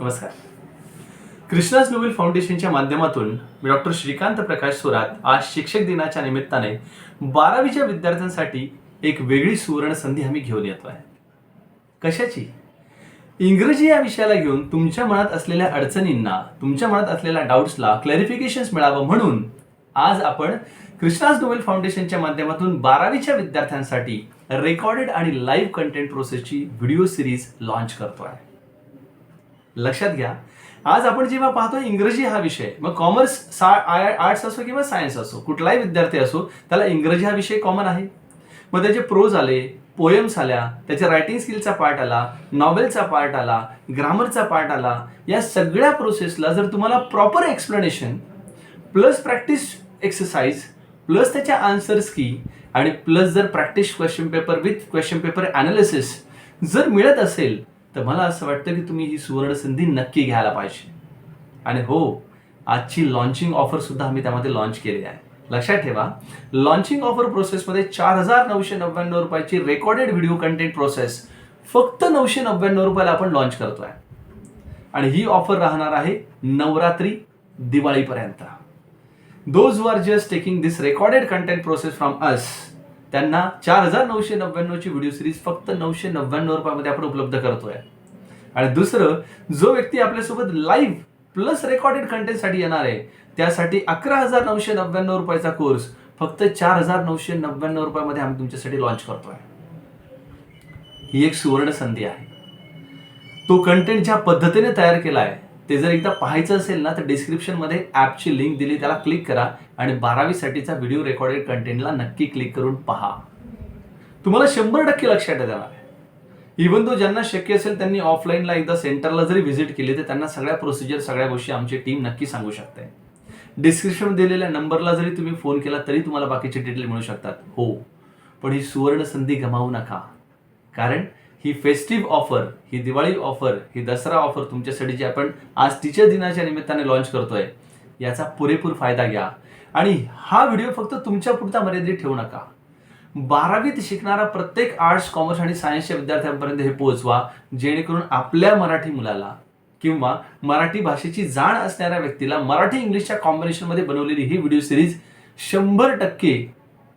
नमस्कार. कृष्णाज नोबेल फाउंडेशनच्या माध्यमातून मी डॉक्टर श्रीकांत प्रकाश सोरात आज शिक्षक दिनाच्या निमित्ताने बारावीच्या विद्यार्थ्यांसाठी एक वेगळी सुवर्ण संधी आम्ही घेऊन येतो आहे. कशाची? इंग्रजी या विषयाला घेऊन तुमच्या मनात असलेल्या अडचणींना तुमच्या मनात असलेल्या डाऊट्सला क्लॅरिफिकेशन्स मिळावं म्हणून आज आपण कृष्णाज नोबेल फाउंडेशनच्या माध्यमातून बारावीच्या विद्यार्थ्यांसाठी रेकॉर्डेड आणि लाईव्ह कंटेंट प्रोसेसची व्हिडिओ सिरीज लॉन्च करतो आहे. लक्षात घ्या. आज आपण जेव्हा पाहतो इंग्रजी हा विषय मग कॉमर्स सा आर्ट्स असो किंवा सायन्स असो कुठलाही विद्यार्थी असो त्याला इंग्रजी हा विषय कॉमन आहे. मग त्याचे प्रोज आले पोएम्स आल्या त्याच्या रायटिंग स्किलचा पार्ट आला नॉवेलचा पार्ट आला ग्रामरचा पार्ट आला या सगळ्या प्रोसेसला जर तुम्हाला proper explanation plus practice exercise plus त्याच्या आन्सर्स की आणि प्लस जर practice question paper with question paper analysis जर मिळत असेल तर मला असं वाटतं की तुम्ही ही सुवर्ण संधी नक्की घ्यायला पाहिजे. आणि हो आजची लॉन्चिंग ऑफर सुद्धा आम्ही त्यामध्ये लॉन्च केली आहे. लक्षात ठेवा लॉन्चिंग ऑफर प्रोसेसमध्ये चार हजार नऊशे नव्याण्णव रुपयाची रेकॉर्डेड व्हिडिओ कंटेंट प्रोसेस फक्त नऊशे नव्याण्णव रुपयाला आपण लॉन्च करतोय. आणि ही ऑफर राहणार आहे नवरात्री दिवाळीपर्यंत. Those are just taking this recorded content process from us त्यांना चार हजार नऊशे नव्याण्णवची व्हिडिओ सिरीज फक्त नऊशे नव्याण्णव रुपयामध्ये आपण उपलब्ध करतोय. आणि दुसरं जो व्यक्ती आपल्यासोबत लाईव्ह प्लस रेकॉर्डेड कंटेंटसाठी येणार आहे त्यासाठी अकरा हजार नऊशे नव्याण्णव रुपयाचा कोर्स फक्त चार हजार नऊशे नव्याण्णव रुपयामध्ये आम्ही तुमच्यासाठी लॉन्च करतोय. ही एक सुवर्ण संधी आहे. तो कंटेंट ज्या पद्धतीने तयार केला आहे ते जर एकदा पाहायचं असेल ना तर डिस्क्रिप्शनमध्ये ॲपची लिंक दिली त्याला क्लिक करा आणि बारावीसाठीचा व्हिडिओ रेकॉर्डेड कंटेंटला नक्की क्लिक करून पहा. तुम्हाला शंभर टक्के लक्षात येणार आहे. इव्हन तो ज्यांना शक्य असेल त्यांनी ऑफलाईनला एकदा सेंटरला जरी व्हिजिट केली तर त्यांना सगळ्या प्रोसिजर सगळ्या गोष्टी आमची टीम नक्की सांगू शकते. डिस्क्रिप्शन दिलेल्या नंबरला जरी तुम्ही फोन केला तरी तुम्हाला बाकीचे डिटेल मिळू शकतात. हो. पण ही सुवर्ण संधी गमावू नका. कारण ही फेस्टिव्ह ऑफर ही दिवाळी ऑफर ही दसरा ऑफर तुमच्यासाठी जी आपण आज टीचर दिनाच्या निमित्ताने लॉन्च करतोय. याचा पुरेपूर फायदा घ्या. आणि हा व्हिडिओ फक्त तुमच्या पुरता मर्यादित ठेवू नका. बारावीत शिकणारा प्रत्येक आर्ट्स कॉमर्स आणि सायन्सच्या विद्यार्थ्यांपर्यंत हे पोहोचवा जेणेकरून आपल्या मराठी मुलाला किंवा मराठी भाषेची जाण असणाऱ्या व्यक्तीला मराठी इंग्लिशच्या कॉम्बिनेशनमध्ये बनवलेली ही व्हिडिओ सिरीज शंभर टक्के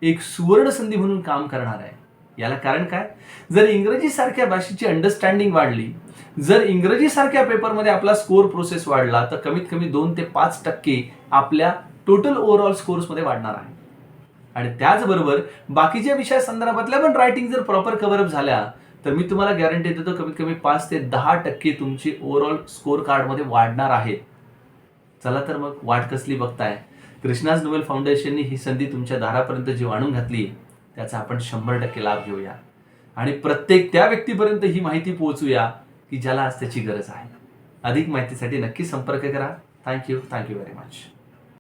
एक सुवर्ण संधी म्हणून काम करणार आहे. याला कारण काय? जर इंग्रजी सारख्या भाषेची अंडरस्टँडिंग वाढली जर इंग्रजी सारख्या पेपरमध्ये आपला स्कोर प्रोसेस वाढला तर कमीत कमी दोन ते पाच टक्के आपल्या टोटल ओव्हरऑल स्कोर्समध्ये वाढणार आहे. आणि त्याचबरोबर बाकीच्या विषया संदर्भातल्या पण रायटिंग जर प्रॉपर कव्हरअप झाल्या तर मी तुम्हाला गॅरंटी देतो कमीत कमी पाच ते दहा टक्के तुमची ओव्हरऑल स्कोर कार्डमध्ये वाढणार आहे. चला तर मग वाट कसली बघताय. कृष्णाज नोबेल फाउंडेशनने ही संधी तुमच्या दारापर्यंत जी आणून घातली. त्याचा आपण शंभर टक्के लाभ घेऊया. आणि प्रत्येक त्या व्यक्तीपर्यंत ही माहिती पोहोचूया की ज्याला आज त्याची गरज आहे. अधिक माहितीसाठी नक्की संपर्क करा. Thank you thank you very much